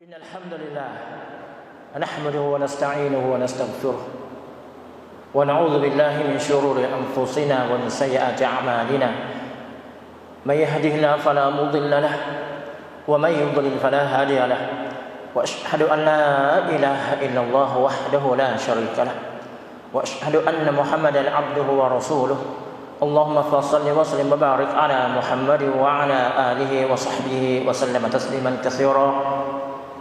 إن الحمد لله نحمده ونستعينه ونستغفره ونعوذ بالله من شرور أنفسنا ومن سيئات أعمالنا. من يهده الله فلا مضل له ومن يضلل فلا هادي له وأشهد أن لا إله إلا الله وحده لا شريك له وأشهد أن محمدا عبده ورسوله. اللهم فصل وسلم وبارك على محمد وعلى آله وصحبه وسلم تسليما كثيرا.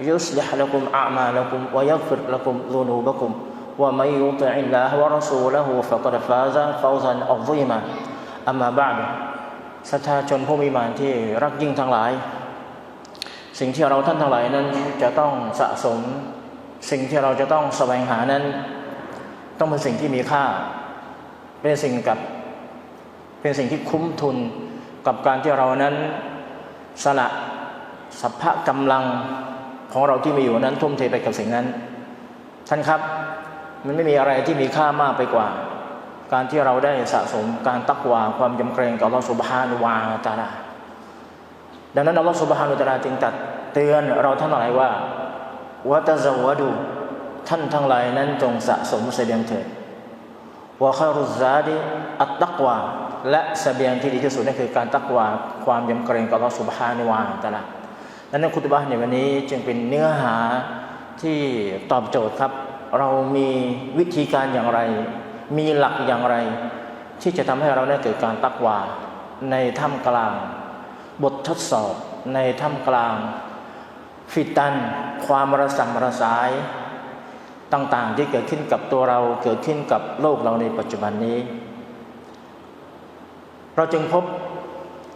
يصلح لكم أعمالكم ويغفر لكم ذنوبكم ومن يطع الله ورسوله فقد فاز فوزا عظيما أما بعد ศรัทธาชนผู้มีมานที่รักยิ่งทั้งหลาย สิ่งที่เราท่านทั้งหลายนั้นจะต้องสะสม สิ่งที่เราจะต้องแสวงหานั้น ต้องเป็นสิ่งที่มีค่า เป็นสิ่งกับ เป็นสิ่งที่คุ้มทุนกับการที่เรานั้นสละสัพพะกำลัง ของเราที่มีอยู่นั้นทุ่มเทไปกับสิ่งนั้น ท่านครับมันไม่มีอะไรที่มีค่ามากไปกว่า การที่เราได้สะสมการตักวาความยำเกรงต่ออัลลอฮฺสุบฮานุวาตาลาดังนั้นอัลลอฮฺสุบฮานุตาลาจึงตัดเตือนเราท่านทั้งหลายว่าวะตะซาวะดู ท่านทั้งหลายนั้นจงสะสมเสบียงเถิดวะคารุซาดีอัตตักวาและเสบียงที่ดีที่สุดนั่นคือการตักวาความยำเกรงต่ออัลลอฮฺสุบฮานุวาตาลา ดังนั้นคุตบะในวันนี้จึงเป็นเนื้อหาที่ตอบโจทย์ครับ เรามีวิธีการอย่างไร มีหลักอย่างไร ที่จะทำให้เราได้เกิดการตักวา ในถ้ำกลาง บททดสอบในถ้ำกลาง ฟิตัน ความระสำระสาย ต่างๆที่เกิดขึ้นกับตัวเราเกิดขึ้นกับโลกเราในปัจจุบันนี้ เราจึงพบ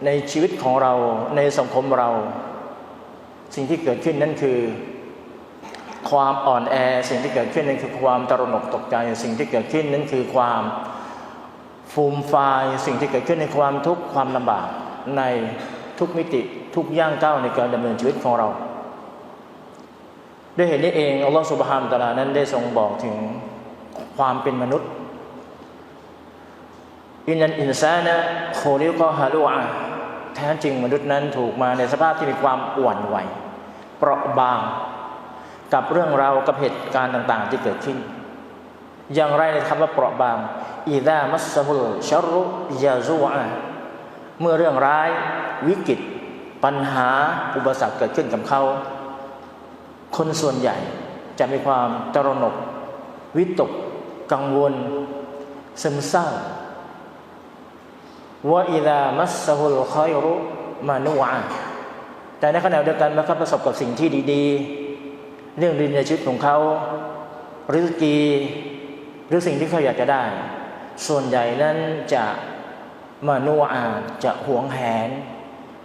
ในชีวิตของเราในสังคมเรา สิ่งที่เกิดขึ้นนั่นคือ ความอ่อนแอ สิ่งที่เกิดขึ้นนั่นคือความตระหนกตกใจ สิ่งที่เกิดขึ้นนั่นคือความฟูมฟาย สิ่งที่เกิดขึ้นในความทุกข์ความลำบากในทุกมิติทุกย่างก้าวในการดำเนินชีวิตของเรา ด้วยเหตุนี้เองอัลลอฮฺสุบฮานตะลานั้นได้ทรงบอกถึงความเป็นมนุษย์อินนันอินซานะโคลิกอฮาลูอา แท้จริงมนุษย์นั้นถูกมาในสภาพที่มีความอ่อนไหว เปราะบางกับเรื่องราวกับเหตุการณ์ต่างๆ ที่เกิดขึ้น อย่างไรในคำว่าเปราะบางอีดามัสฮุลชารุยาซูอาเมื่อเรื่องร้ายวิกฤต ปัญหาอุปสรรคเกิดขึ้นกับเขา คนส่วนใหญ่จะมีความตระหนก วิตก กังวลซึมเศร้า ว่าอีดามัสฮุลคอยรุมานุวาแต่ในขณะเดียวกันเมื่อเขาประสบกับสิ่งที่ดีๆ เรื่องดีในชีวิตของเขาหริสกีหรือสิ่งที่เขาอยากจะได้ ส่วนใหญ่นั้นจะมานัวอาจะหวงแหน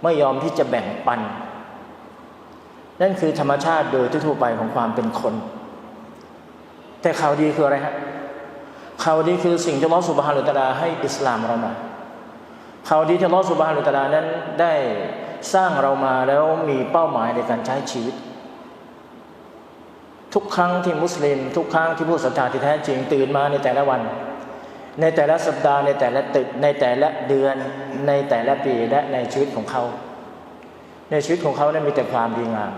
ไม่ยอมที่จะแบ่งปัน นั่นคือธรรมชาติโดยทั่วไปของความเป็นคน แต่ข่าวดีคืออะไรฮะข่าวดีคือสิ่งที่ลอสุบฮานุตะลาให้อิสลามเรามา ข่าวดีที่ลอสุบฮานุตลานั้นได้สร้างเรามาแล้วมีเป้าหมายในการใช้ชีวิต ทุกครั้งที่มุสลิม ทุกครั้งที่ผู้ศรัทธาที่แท้จริงตื่นมาในแต่ละวัน ในแต่ละสัปดาห์ในแต่ละตึกในแต่ละเดือนในแต่ละปีและในชีวิตของเขา ในชีวิตของเขานั้นมีแต่ความดีงาม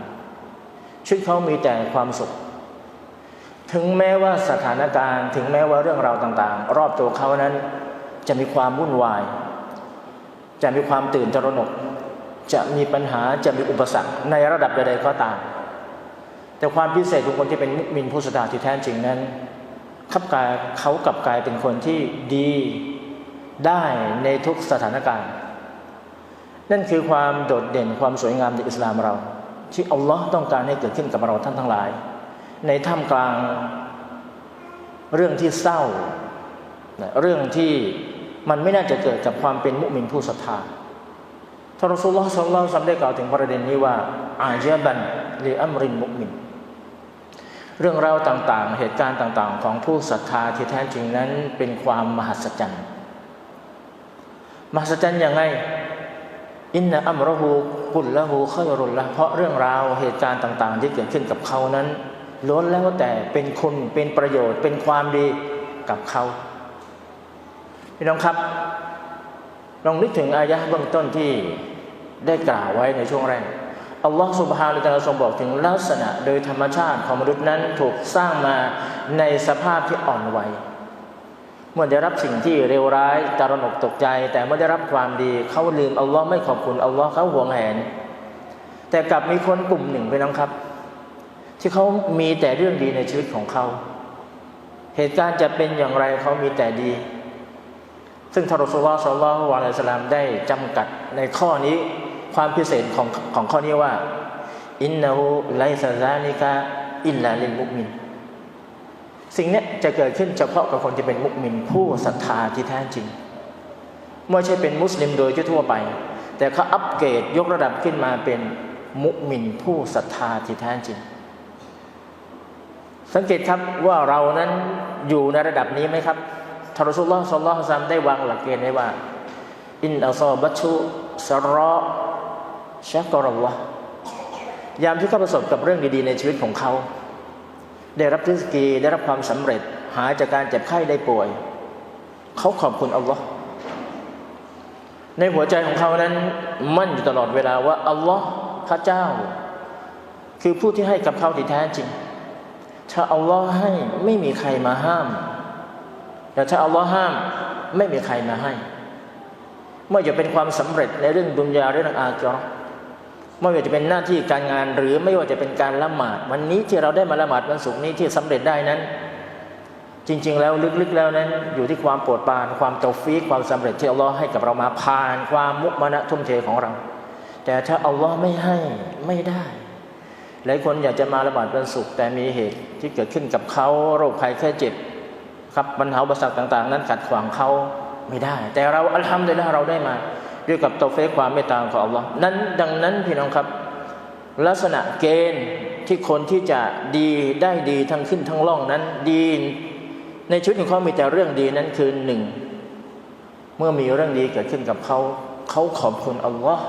ชีวิตเขามีแต่ความสุข ถึงแม้ว่าสถานการณ์ ถึงแม้ว่าเรื่องราวต่างๆ รอบตัวเขานั้นจะมีความวุ่นวาย จะมีความตื่นตระหนก จะมีปัญหาจะมีอุปสรรคในระดับใดๆก็ตาม แต่ความพิเศษของคนที่เป็นมุมินผู้ศรัทธาที่แท้จริงนั้นขับกายเขากลับกลายเป็นคนที่ดีได้ในทุกสถานการณ์ นั่นคือความโดดเด่นความสวยงามในอิสลามเรา ที่อัลลอฮ์ต้องการให้เกิดขึ้นกับเราท่านทั้งหลาย ในท่ามกลางเรื่องที่เศร้า เรื่องที่ มันไม่น่าจะเกิดกับความเป็นมุมินผู้ศรัทธาท่านรอสูลลอฮ์สัลลัลลอฮุได้กล่าวถึงประเด็นนี้ว่า อาเจบันลีอัมรินมุมิน เรื่องราวต่างๆ เหตุการณ์ต่างๆ ของผู้ศรัทธาที่แท้จริงนั้นเป็นความมหัศจรรย์ มหัศจรรย์อยังไง อินนะอัมรหูกุลละหูขยรุลละเพราะเรื่องราวเหตุการณ์ต่าง ๆ ที่เกิดขึ้นกับเขานั้นล้วนแล้วแต่เป็นคุณเป็นประโยชน์เป็นความดีกับเขา พี่น้องครับ ลองนึกถึงอายะห์เบื้องต้นที่ได้กล่าวไว้ในช่วงแรกอัลลอฮฺสุบฮานุตะลาทรงบอกถึงลักษณะโดยธรรมชาติของมนุษย์นั้นถูกสร้างมาในสภาพที่อ่อนไหวเมื่อได้รับสิ่งที่เลวร้ายตระหนกตกใจ แต่เมื่อได้รับความดีเขาลืมอัลลอฮ์ไม่ขอบคุณอัลลอฮ์เขาหวงแหน แต่กลับมีคนกลุ่มหนึ่งไปน้องครับ ที่เขามีแต่เรื่องดีในชีวิตของเขา เหตุการณ์จะเป็นอย่างไรเขามีแต่ดี ซึ่งทารสุลลสัลลัลลอะลัยสลลัมได้จำกัดในข้อนี้ความพิเศษของของข้อนี้ว่า อินนาหูไลซาซาลิกาอิลลาลิลมุกมิน สิ่งนี้จะเกิดขึ้นเฉพาะกับคนที่เป็นมุกมิน ผู้ศรัทธาที่แท้จริงไม่ใช่เป็นมุสลิมโดยทั่วไป แต่เขาอัปเกรดยกระดับขึ้นมาเป็นมุกมินผู้ศรัทธาที่แท้จริง สังเกตครับว่าเรานั้นอยู่ในระดับนี้ไหมครับ ทารสุลลอฮ์สัลลัลลอฮุซัมได้วางหลักเกณฑ์ไว้ว่า อินอัลซอบัตุสรอชักรอลลอฮ์ยามที่เขาประสบกับเรื่องดีๆในชีวิตของเขา ได้รับริสกีได้รับความสำเร็จหายจากการเจ็บไข้ได้ป่วย เขาขอบคุณอัลลอฮ์ในหัวใจของเขานั้นมั่นอยู่ตลอดเวลาว่าอัลลอฮ์พระเจ้า คือผู้ที่ให้กับเขาที่แท้จริง ถ้าอัลลอฮ์ให้ไม่มีใครมาห้าม แต่ถ้าอัลลอฮ์ห้ามไม่มีใครมาให้ไม่ว่าจะเป็นความสำเร็จในเรื่องดุนยาเรื่องอาจรไม่ว่าจะเป็นหน้าที่การงานหรือไม่ว่าจะเป็นการละหมาด วันนี้ที่เราได้มาละหมาดวันศุกร์นี้ที่สำเร็จได้นั้น จริง ๆ แล้วลึกๆแล้วนั้น อยู่ที่ความโปรดปรานความเตาฟีกความสำเร็จที่อัลลอฮ์ให้กับเรามาผ่านความมุมานะทุ่มเทของเรา แต่ถ้าอัลลอฮ์ไม่ให้ไม่ได้หลายคนอยากจะมาละหมาดวันศุกร์แต่มีเหตุที่เกิดขึ้นกับเขาโรคภัยแค่เจ็บ ครับปัญหาอุปสรรคต่าง ๆ นั้นขัดขวางเขาไม่ได้ แต่เราอัลฮัมดุลิลละเราได้มา ด้วยกับตัวเฟกความเมตตาของอัลลอฮ์นั้นดังนั้นพี่น้องครับ ลักษณะเกณฑ์ที่คนที่จะดีได้ดีทั้งขึ้นทั้งล่องนั้นดีในชีวิตของเขามีแต่เรื่องดีนั้นคือหนึ่งเมื่อมีเรื่องดีเกิดขึ้นกับเขาเขาขอบคุณอัลลอฮ์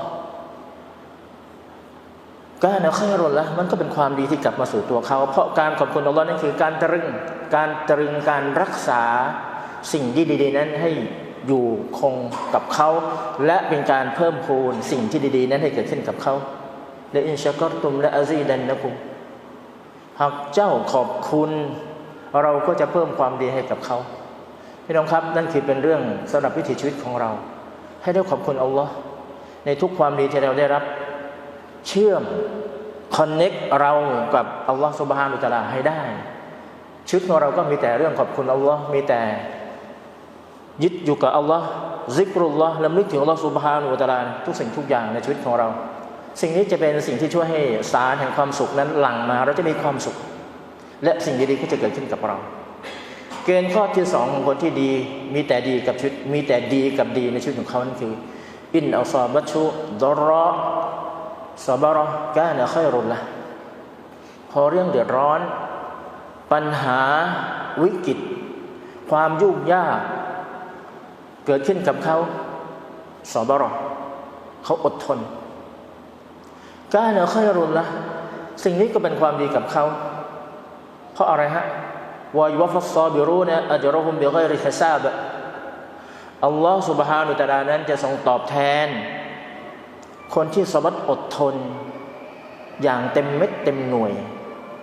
การเอาข้ารนละมันก็เป็นความดีที่กลับมาสู่ตัวเขา เพราะการขอบคุณอัลลอฮ์นั่นคือการตรึงการตรึงการรักษาสิ่งดี ๆ นั้นให้อยู่คงกับเขา และเป็นการเพิ่มพูนสิ่งที่ดี ๆ นั้นให้เกิดขึ้นกับเขาและอินชากรตุมและอาซีดันนะคุมหากเจ้าขอบคุณ เราก็จะเพิ่มความดีให้กับเขาพี่น้องครับนั่นคือเป็นเรื่องสำหรับวิถีชีวิตของเรา ให้ได้ขอบคุณอัลลอฮ์ในทุกความดีที่เราได้รับ เชื่อมคอนเน็กเรากับอัลลอฮ์สุบฮานุตะลาให้ได้ชีวิตของเราก็มีแต่เรื่องขอบคุณอัลลอฮ์มีแต่ยึดอยู่กับอัลลอฮ์ซิกรุลลอฮ์ลำลึกถึงอัลลอฮ์สุบฮานุตะลาทุกสิ่งทุกอย่างในชีวิตของเรา สิ่งนี้จะเป็นสิ่งที่ช่วยให้สารแห่งความสุขนั้นหลั่งมา เราจะมีความสุข และสิ่งดีๆก็จะเกิดขึ้นกับเรา เกณฑ์ข้อที่สองของคนที่ดีมีแต่ดีกับชีวิตมีแต่ดีกับดีในชีวิตของเขานั่นคืออินอัลซาบัชุดรอ ซาบารอกาเนค่อยรุนละพอเรื่องเดือดร้อน ปัญหาวิกฤต ความยุ่งยาก เกิดขึ้นกับเขาสอบารอเขาอดทนกาเนค่อยรุนละสิ่งนี้ก็เป็นความดีกับเขา เพราะอะไรฮะวายุฟัสซอบิรูนอัจรหุมบิไกริฮิซาบอัลลอฮ์ سبحانه และ تعالى นั้นจะทรงตอบแทน คนที่สบัดอดทน อย่างเต็มเม็ดเต็มหน่วย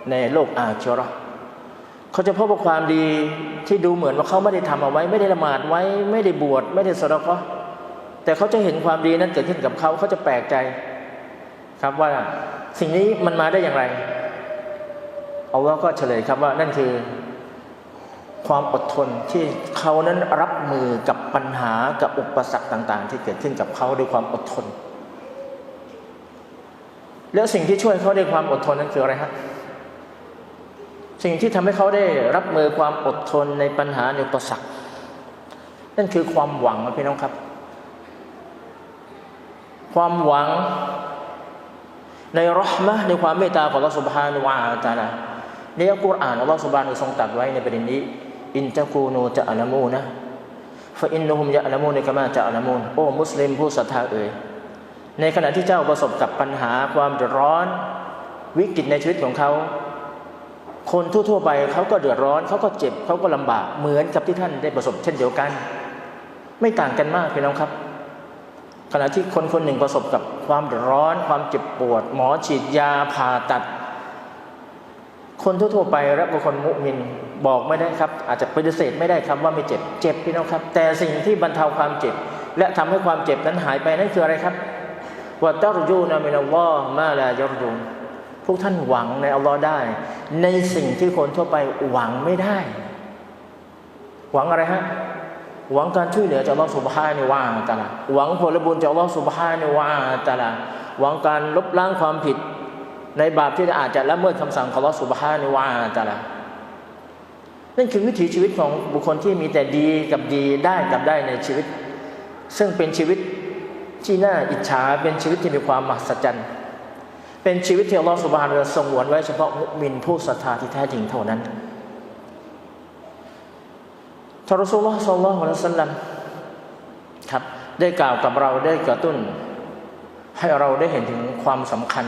ในโลกอาชรเขาจะพบว่าความดีที่ดูเหมือนว่าเขาไม่ได้ทำเอาไว้ ไม่ได้ละหมาดไว้ ไม่ได้บวชไม่ได้สระก็แต่เขาจะเห็นความดีนั้นเกิดขึ้นกับเขาเขาจะแปลกใจ ครับว่าสิ่งนี้มันมาได้อย่างไรเอัลลอฮ์ก็เฉลยครับว่านั่นคือความอดทนที่เขานั้นรับมือกับปัญหากับอุปสรรคต่าง ๆ ที่เกิดขึ้นกับเขาด้วยความอดทน แล้วสิ่งที่ช่วยเขาได้ความอดทนนั้นคืออะไรฮะสิ่งที่ทำให้เขาได้รับมือความอดทนในปัญหาในอุปสรรคนั่นคือความหวังพี่น้องครับ ความหวังในรหมะในความเมตตาของเราสุบฮานุวาตาลาในอัลกุรอานอัลลอฮฺสุบานุทรงตรัสไว้ในประเด็นนี้ อินตะกูนูจะอัลมูนะฟะอินนุฮุมยะอัลมูนกะมาจะอัลมูนโอ้มุสลิมผู้ศรัทธาเอ่ย ในขณะที่เจ้าประสบกับปัญหาความเดือดร้อน วิกฤตในชีวิตของเขา คนทั่วๆไปเขาก็เดือดร้อนเขาก็เจ็บเขาก็ลำบากเหมือนกับที่ท่านได้ประสบเช่นเดียวกัน ไม่ต่างกันมากพี่น้องครับ ขณะที่คนคนหนึ่งประสบกับความเดือดร้อน ความเจ็บปวด หมอฉีดยาผ่าตัด คนทั่วๆไปและบุคคลมุมินบอกไม่ได้ครับ อาจจะปฏิเสธไม่ได้ครับว่าไม่เจ็บเจ็บพี่น้องครับ แต่สิ่งที่บรรเทาความเจ็บ และทำให้ความเจ็บนั้นหายไปนั่นคืออะไรครับ ว่าตารยูนามินัลลอฮ์มาลายรยูนพวกท่านหวังในอัลลอฮ์ได้ ในสิ่งที่คนทั่วไปหวังไม่ได้ หวังอะไรฮะ หวังการช่วยเหลือจากอัลลอฮฺสุบฮานิวาตาลาหวังผลบุญจากอัลลอฮฺสุบฮานิวาตาลาหวังการลบล้างความผิด ในบาปที่อาจจะละเมิดคำสั่งของอัลลอฮฺสุบฮานิวาตาลานั่นคือวิถีชีวิตของบุคคลที่มีแต่ดีกับดีได้กับได้ในชีวิต ซึ่งเป็นชีวิต ที่น่าอิจฉาเป็นชีวิตที่มีความมหัศจรรย์ เป็นชีวิตที่อัลลอฮฺสุบฮานิวาทรงวนไว้เฉพาะมุมินผู้ศรัทธาที่แท้จริงเท่านั้นทารสุลลอฮ์สัลลัลลอฮุอะลัยฮิสัลลัมครับได้กล่าวกับเราได้กระตุ้น ให้เราได้เห็นถึงความสำคัญ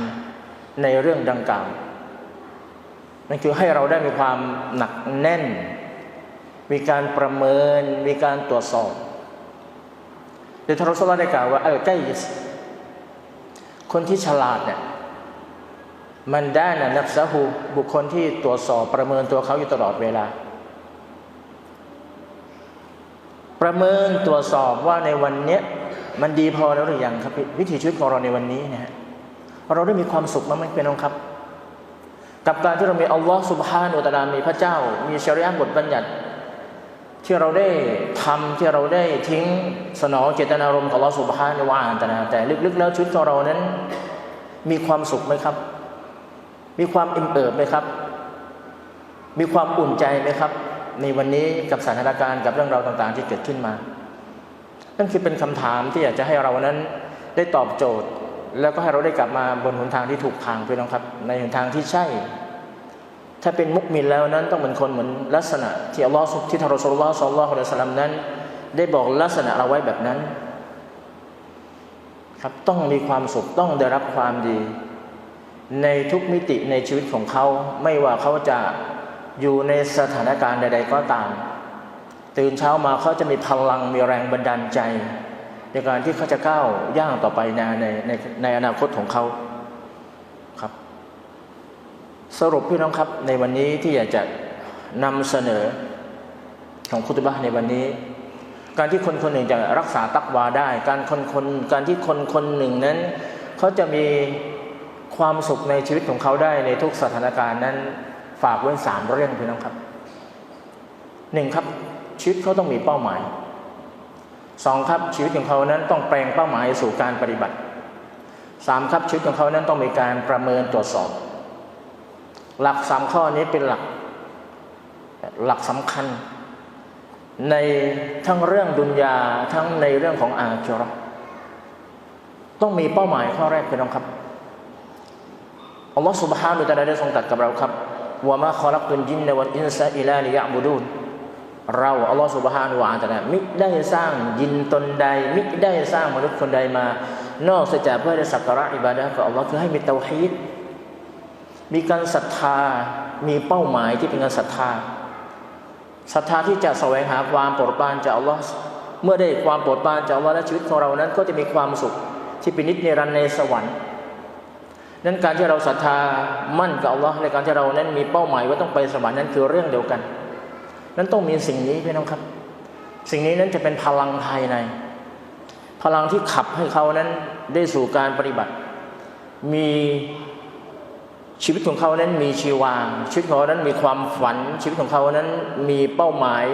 ในเรื่องดังกล่าวนั่นคือให้เราได้มีความหนักแน่น มีการประเมิน มีการตรวจสอบ ดยทารสลลอฮ์ได้กล่าวว่าเออใกล้คนที่ฉลาดเนี่ยมันได้นะนับซะฮูบุคคลที่ตรวจสอบประเมินตัวเขาอยู่ตลอดเวลา ประเมินตรวจสอบว่าในวันเนี้ยมันดีพอแล้วหรือยังครับวิถีชีวิตของเราในวันนี้นะฮะเราได้มีความสุขมั้ยไหมเป็นองครับ กับการที่เรามีอัลลอฮ์สุบฮานุตะลามีพระเจ้า มีชริอะห์บทบัญญัติ ที่เราได้ทำที่เราได้ทิ้งสนองเจตนารมณ์ของอัลลอฮ์สุบฮานุวาตะลาแต่ลึกๆแล้วชีวิตของเรานั้น มีความสุขไหมครับ มีความอิ่มเอิบไหมครับ มีความอุ่นใจไหมครับ ในวันนี้กับสถานการณ์กับเรื่องราวต่างๆ ที่เกิดขึ้นมานั่นคือเป็นคำถามที่อยากจะให้เรานั้นได้ตอบโจทย์ แล้วก็ให้เราได้กลับมาบนหนทางที่ถูกทางพี่น้องครับ ในหนทางที่ใช่ ถ้าเป็นมุกมินแล้วนั้นต้องเป็นคนเหมือนลักษณะ ที่อัลลอฮ์ที่ทารอสุลลอฮ์สัลลัลลอฮุอะลัยฮิวะสัลลัมนั้น ได้บอกลักษณะเราไว้แบบนั้น ครับต้องมีความสุขต้องได้รับความดี ในทุกมิติในชีวิตของเขา ไม่ว่าเขาจะอยู่ในสถานการณ์ใด ๆ ก็ตาม ตื่นเช้ามาเขาจะมีพลังมีแรงบันดาลใจ ในการที่เขาจะก้าวย่างต่อไปในในในอนาคตของเขา สรุปพี่น้องครับในวันนี้ที่อยากจะนำเสนอของคุตบะในวันนี้ การที่คนคนหนึ่งจะรักษาตักวาได้ การคนคนการที่คนคนหนึ่งนั้น เขาจะมีความสุขในชีวิตของเขาได้ในทุกสถานการณ์นั้น ฝากไว้สามเรื่องพี่น้องครับหนึ่งครับชีวิตเขาต้องมีเป้าหมายสองครับชีวิตของเขานั้นต้องแปลงเป้าหมายสู่การปฏิบัติสามครับชีวิตของเขานั้นต้องมีการประเมินตรวจสอบ หลักสามข้อนี้เป็นหลัก หลักสำคัญ ในทั้งเรื่องดุนยาทั้งในเรื่องของอาคิเราะห์ต้องมีเป้าหมายข้อแรกพี่น้องครับอัลลอฮฺ سبحانه และ تعالى ได้ทรงตรัสกับเราครับว่ามาขอลักตุนจินในวันอินซาอิลาลิยะบุดูนเราอัลลอฮฺ سبحانه และ تعالى มิได้สร้างยินตนใด มิได้สร้างมนุษย์คนใดมา นอกจากเพื่อได้สักการะอิบาดะห์กับอัลลอฮ์คือให้มีเตาฮีด มีการศรัทธามีเป้าหมายที่เป็นการศรัทธาศรัทธาที่จะแสวงหาความโปรดปรานจากอัลลอฮ์เมื่อได้ความโปรดปรานจากอัลลอฮ์และชีวิตของเรานั้นก็จะมีความสุขที่เป็นนิจนิรันดรในสวรรค์นั้นการที่เราศรัทธามั่นกับอัลลอฮ์ในการที่เรานั้นมีเป้าหมายว่าต้องไปสวรรค์นั้นคือเรื่องเดียวกัน นั้นต้องมีสิ่งนี้พี่น้องครับ สิ่งนี้นั้นจะเป็นพลังภายใน พลังที่ขับให้เขานั้นได้สู่การปฏิบัติ มี ชีวิตของเขานั้นมีชีวา ชีวิตของเขานั้นมีความฝัน ชีวิตของเขานั้นมีเป้าหมาย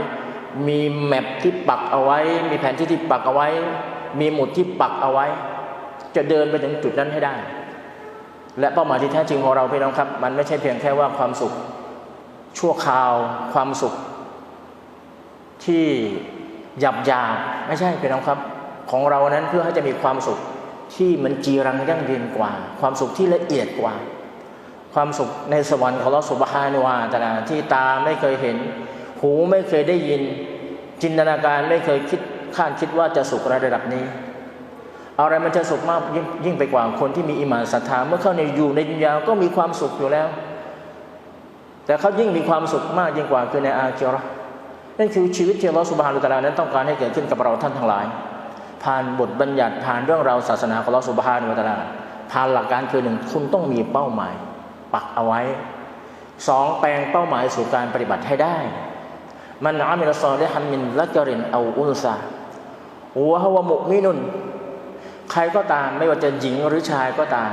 มีแมปที่ปักเอาไว้ มีแผนที่ที่ปักเอาไว้ มีหมุดที่ปักเอาไว้ จะเดินไปถึงจุดนั้นให้ได้ และเป้าหมายที่แท้จริงของเราพี่น้องครับ มันไม่ใช่เพียงแค่ว่าความสุข ชั่วคราว ความสุข ที่หยับยาไม่ใช่พี่น้องครับ ของเรานั้นเพื่อให้จะมีความสุขที่มันจีรังยั่งยืนกว่า ความสุขที่ละเอียดกว่า ความสุขในสวรรค์ของเราสุบฮานุวาตะลาที่ตาไม่เคยเห็น หูไม่เคยได้ยิน จินตนาการไม่เคยคิดคาดคิดว่าจะสุขระดับนี้อะไรมันจะสุขมากยิ่งยิ่งไปกว่าคนที่มีอิมานศรัทธาเมื่อเข้าในอยู่ในดุนยาก็มีความสุขอยู่แล้ว แต่เขายิ่งมีความสุขมากยิ่งกว่าคือในอาคิเราะห์นั่นคือชีวิตที่อัลลอฮฺสุบฮานุตะอาลานั้นต้องการให้เกิดขึ้นกับเราท่านทั้งหลาย ผ่านบทบัญญัติผ่านเรื่องราวศาสนาของอัลลอฮฺสุบฮานุตะอาลาผ่านหลักการคือหนึ่งคุณต้องมีเป้าหมาย ปักเอาไว้สองแปลงเป้าหมายสู่การปฏิบัติให้ได้ มันอามิลซอลิฮันมินละกรินเอาอุนซาวะฮวมุมินุน ใครก็ตามไม่ว่าจะหญิงหรือชายก็ตาม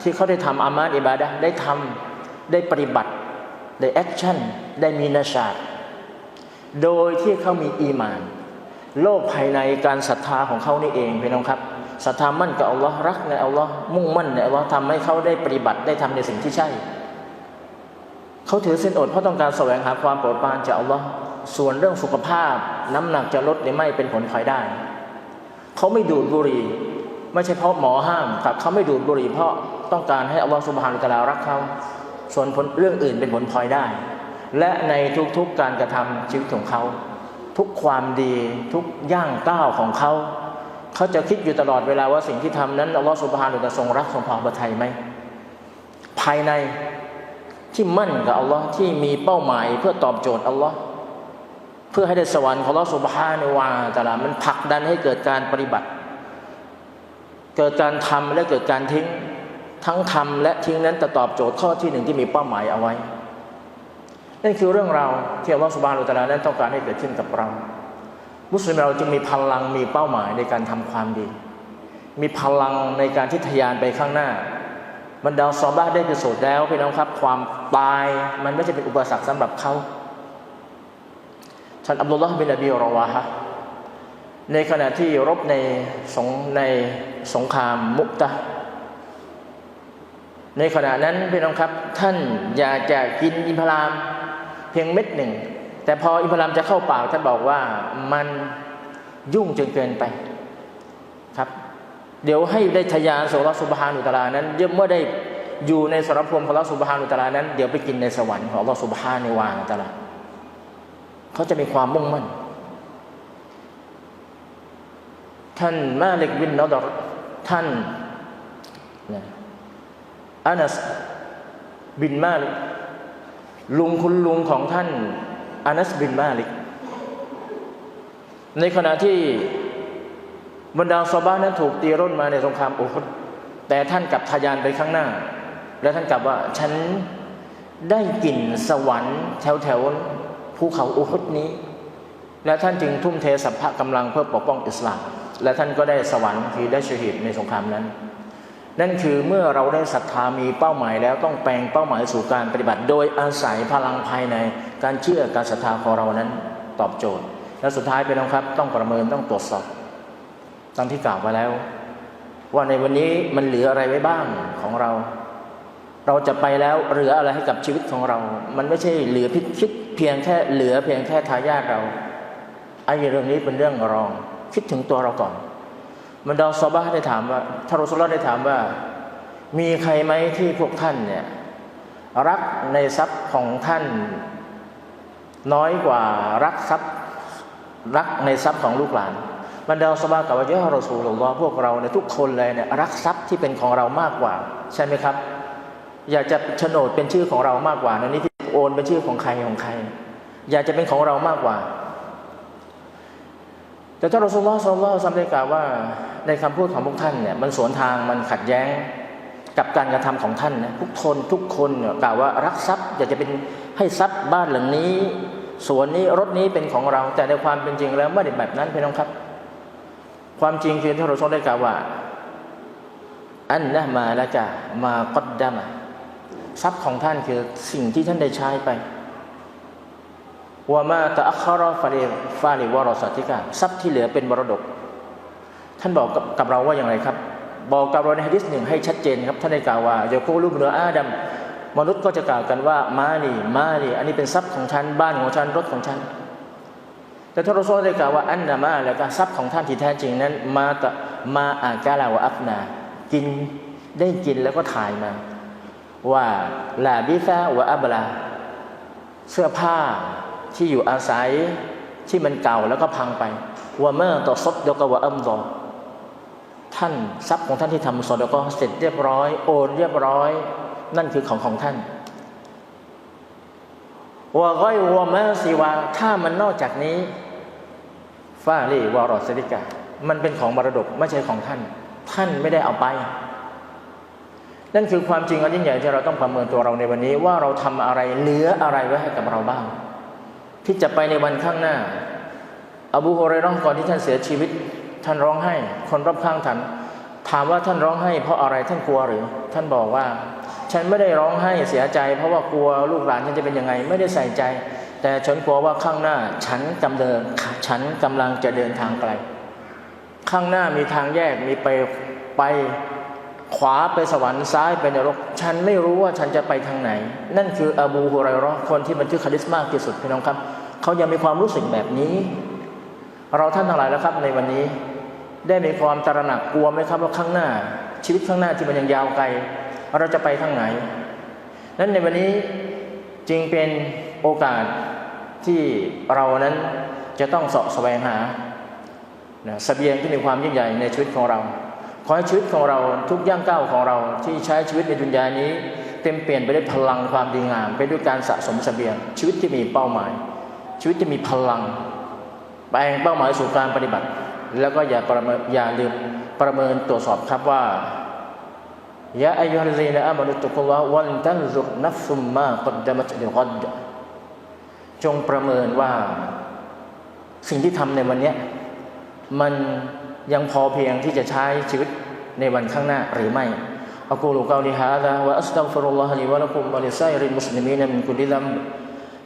ที่เขาได้ทำอามาตอิบาดะได้ทำได้ปฏิบัติ ได้แอคชั่น ได้มีนาชาตโดยที่เขามีอีมาน โลกภายในการศรัทธาของเขานี่เองพี่น้องครับ ศรัทธามั่นกับอัลลอฮ์รักในอัลลอฮ์มุ่งมั่นในอัลลอฮ์ทำให้เขาได้ปฏิบัติได้ทำในสิ่งที่ใช่ เขาถือเส้นอดเพราะต้องการแสวงหาความโปรดปรานจากอัลลอฮ์ส่วนเรื่องสุขภาพ น้ำหนักจะลดหรือไม่เป็นผลพลอยได้ เขาไม่ดูดบุหรี่ไม่ใช่เพราะหมอห้ามครับเขาไม่ดูดบุหรี่เพราะต้องการให้อัลลอฮฺสุบฮานุตะอาลารักเขาส่วนผลเรื่องอื่นเป็นผลพลอยได้ และในทุกๆการกระทำชีวิตของเขา ทุกความดีทุกย่างก้าวของเขา เขาจะคิดอยู่ตลอดเวลาว่าสิ่งที่ทำนั้นอัลลอฮฺสุบฮานุตะอาลาทรงรักทรงพอพระทัยไหมภายในที่มั่นกับอัลลอฮ์ที่มีเป้าหมายเพื่อตอบโจทย์อัลลอฮ์เพื่อให้ได้สวรรค์ของอัลลอฮ์สุบฮานุวาตะลามันผลักดันให้เกิดการปฏิบัติ เกิดการทำและเกิดการทิ้งทั้งทำและทิ้งนั้นจะตอบโจทย์ข้อที่หนึ่งที่มีเป้าหมายเอาไว้นั่นคือเรื่องราวที่อัลลอฮฺสุบฮานุตะอาลานั้นต้องการให้เกิดขึ้นกับเรา มุสลิมเราจึงมีพลังมีเป้าหมายในการทำความดี มีพลังในการที่ทะยานไปข้างหน้าบรรดาซอบ้าได้พิสูจน์แล้วพี่น้องครับ ความตายมันไม่ใช่เป็นอุปสรรคสำหรับเขาท่านอับดุลลอฮ์บินอบีรอวาฮะในขณะที่รบในสงในสงครามมุกตะ ในขณะนั้นพี่น้องครับ ท่านอยากจะกินอิมพาราม เพียงเม็ดหนึ่ง แต่พออิมพารามจะเข้าป่าท่านบอกว่ามันยุ่งจนเกินไปครับ เดี๋ยวให้ได้ทะยานสู่ลอสุบฮานุตะลานั้นเมื่อได้อยู่ในสรพรมของสุบฮานุตะลานั้น เดี๋ยวไปกินในสวรรค์ของลอสุบฮานุวาตะลาเขาจะมีความมุ่งมั่น ท่านมาลิกบินนอดรท่านนะอานัสบินมาลิกลุงคุณลุงของท่าน อานัสบินมาลิก ในขณะที่บรรดาซอบ้านนั้นถูกตีร่นมาในสงครามอุฮุดแต่ท่านกลับทะยานไปข้างหน้า และท่านกลับว่าฉันได้กลิ่นสวรรค์แถวแถวภูเขาอุฮุดนี้ และท่านจึงทุ่มเทสัพพะกำลังเพื่อปกป้องอิสลาม และท่านก็ได้สวรรค์คือได้ชหิดในสงครามนั้น นั่นคือเมื่อเราได้ศรัทธามีเป้าหมายแล้วต้องแปลงเป้าหมายสู่การปฏิบัติ โดยอาศัยพลังภายใน การเชื่อการศรัทธาของเรานั้นตอบโจทย์ และสุดท้ายเป็นครับ ต้องประเมินต้องตรวจสอบตามที่กล่าวไปแล้ว ว่าในวันนี้มันเหลืออะไรไว้บ้างของเรา เราจะไปแล้วเหลืออะไรให้กับชีวิตของเรา มันไม่ใช่เหลือพิคิดเพียงแค่เหลือเพียงแค่ทายาทเราไอ้เรื่องนี้เป็นเรื่องรอง คิดถึงตัวเราก่อน มันดาซอบาได้ถามว่าทารุสุลได้ถามว่า มีใครไหมที่พวกท่านเนี่ยรักในทรัพย์ของท่าน น้อยกว่ารักทรัพย์รักในทรัพย์ของลูกหลานบรรดาสบากับว่ายะรอสูลลอพวกเราเนี่ยทุกคนเลยเนี่ยรักทรัพย์ที่เป็นของเรามากกว่า ใช่ไหมครับ อยากจะโฉนดเป็นชื่อของเรามากกว่าในนี้ที่โอนเป็นชื่อของใครของใคร อยากจะเป็นของเรามากกว่า แต่ท่านรอสูลลอฮ์สัลลัลลอฮุซัมได้กล่าวว่าในคำพูดของพวกท่านเนี่ยมันสวนทางมันขัดแย้งกับการกระทำของท่านนะทุกคนทุกคนเนี่ยกล่าวว่ารักทรัพย์อยากจะเป็นให้ทรัพย์บ้านหลังนี้สวนนี้รถนี้เป็นของเรา แต่ในความเป็นจริงแล้วไม่ได้แบบนั้นพี่น้องครับ ความจริงคือที่เราชได้กล่าวว่า อันนะมาละกะมากดดามทรัพย์ของท่านคือสิ่งที่ท่านได้ใช้ไป ว่ามาตะอัครฟาริฟาริวารสัติกาทรัพย์ที่เหลือเป็นมรดก ท่านบอกกับเราว่าอย่างไรครับ บอกกับเราในฮะดิษหนึ่งให้ชัดเจนครับท่านได้กล่าวว่าจะกูลูกเนื้ออาดัมมนุษย์ก็จะกล่าวกันว่ามานี่มานี่ อันนี้เป็นทรัพย์ของฉันบ้านของฉันรถของฉัน แต่ท่านรอซูลได้กล่าวว่าอันนามาแล้วก็ทรัพย์ของท่านที่แท้จริงนั้น มาตะมาอากาลาวะอัฟนา กินได้กินแล้วก็ถ่ายมา ว่าลาบิซาวะอับลา เสื้อผ้า ที่อยู่อาศัยที่มันเก่าแล้วก็พังไปว่าเมื่อต่อซดเดียวกับว่าอัมดอท่านทรัพย์ของท่านที่ทำสดแล้วก็เสร็จเรียบร้อย โอนเรียบร้อย นั่นคือของของท่านว่าก้อยว่าเมื่อสีวาถ้ามันนอกจากนี้ฟาลีวารอสติกามันเป็นของมรดกไม่ใช่ของท่าน ท่านไม่ได้เอาไป นั่นคือความจริงอันยิ่งใหญ่ที่เราต้องประเมินตัวเราในวันนี้ว่าเราทำอะไรเหลืออะไรไว้ให้กับเราบ้าง ที่จะไปในวันข้างหน้า อบูฮุเรย์ร้องก่อนที่ท่านเสียชีวิต ท่านร้องไห้ คนรอบข้างท่านถามว่าท่านร้องไห้ เพราะอะไรท่านกลัวหรือ ท่านบอกว่า ฉันไม่ได้ร้องไห้เสียใจ เพราะว่ากลัวลูกหลานฉันจะเป็นยังไง ไม่ได้ใส่ใจ แต่ฉันกลัวว่าข้างหน้า ฉันกำเดินฉันกำลังจะเดินทางไกล ข้างหน้ามีทางแยกมีไปไป ขวาไปสวรรค์ซ้ายไปนรก ฉันไม่รู้ว่าฉันจะไปทางไหน นั่นคืออบูฮุไรราะห์คนที่บันทึกฮะดิษมากที่สุดพี่น้องครับ เขายังมีความรู้สึกแบบนี้ เราท่านทั้งหลายแล้วครับในวันนี้ ได้มีความตระหนักกลัวไหมครับว่าข้างหน้า ชีวิตข้างหน้าที่มันยังยาวไกล เราจะไปทางไหน นั้นในวันนี้จึงเป็นโอกาสที่เรานั้นจะต้องเสาะแสวงหาเสบียงที่มีความยิ่งใหญ่ในชีวิตของเรา ขอให้ชีวิตของเราทุกย่างก้าวของเราที่ใช้ชีวิตในดุนยานี้ เต็มเปลี่ยนไปด้วยพลังความดีงาม ไปด้วยการสะสมเสบียง ชีวิตที่มีเป้าหมาย ชีวิตที่มีพลังแปลงเป้าหมายสู่การปฏิบัติ แล้วก็อย่าประเมินอย่าลืมประเมินตรวจสอบครับว่ายะอายุฮัลลีนะอามานุตุกุลละวันตันซุรนัฟซุมมากดดมัตลิกดจงประเมินว่า สิ่งที่ทำในวันนี้มัน ยังพอเพียงที่จะใช้ชีวิตในวันข้างหน้าหรือไม่ أقول قولي هذا وأستغفر الله لي ولكم ولسائر المسلمين من كل ذنب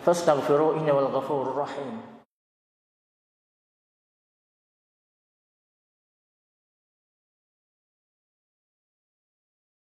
فاستغفروه إنه الغفور الرحيم